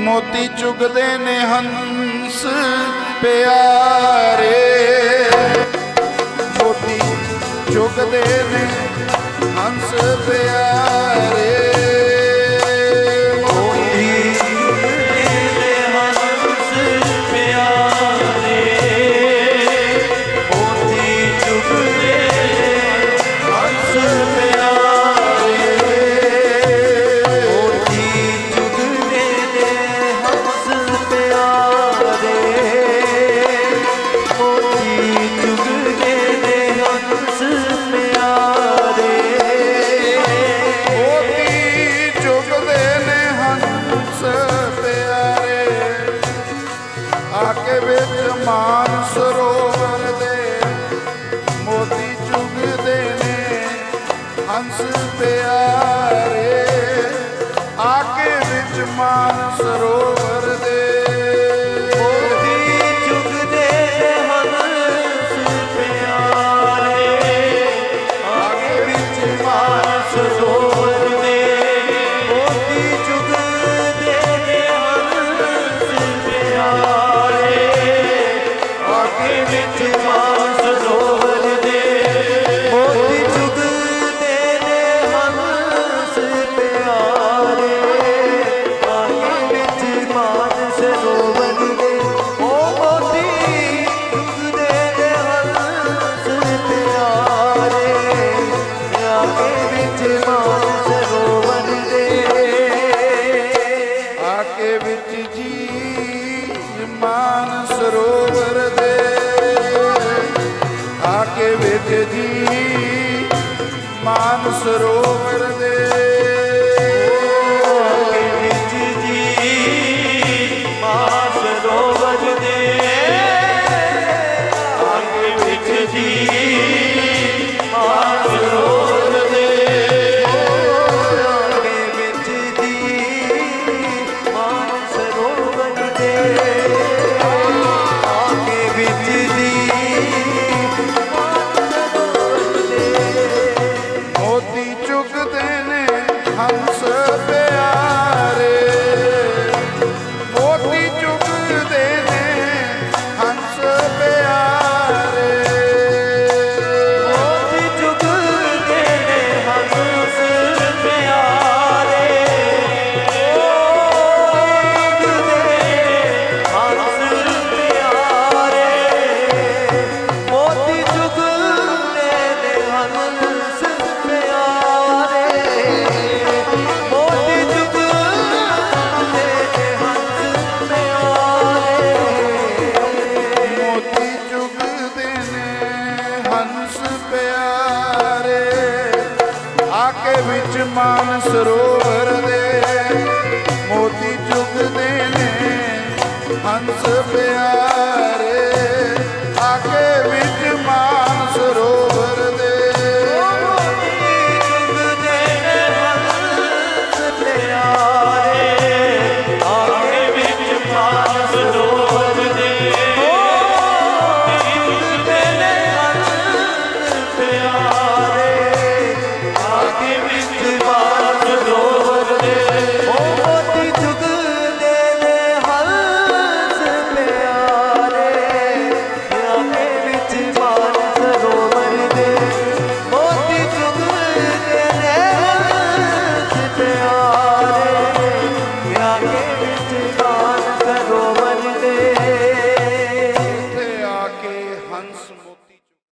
ਮੋਤੀ ਚੁਗਦੇ ਨੇ ਹੰਸ ਪਿਆਰੇ। ਮੋਤੀ ਚੁਗਦੇ ਨੇ ਹੰਸ ਪਿਆਰੇ। ਵਿੱਚ ਮਾਨ ਸਰੋਵਰ ਦੇ ਮੋਤੀ ਚੁਗਦੇ ਨੇ ਹੰਸ ਪਿਆਰੇ, ਆ ਕੇ ਵਿੱਚ ਮਾਨ ਸਰੋਵਰ ਦੇ। ਵਿੱਚ ਮਾਨ ਸਰੋਵਰ ਦੇ ਆ ਕੇ ਵੇਖੇ ਜੀ ਮਾਨ ਸਰੋਵਰ ਦੇ। ਵਿੱਚ ਮਾਨ ਸਰੋਵਰ ਦੇ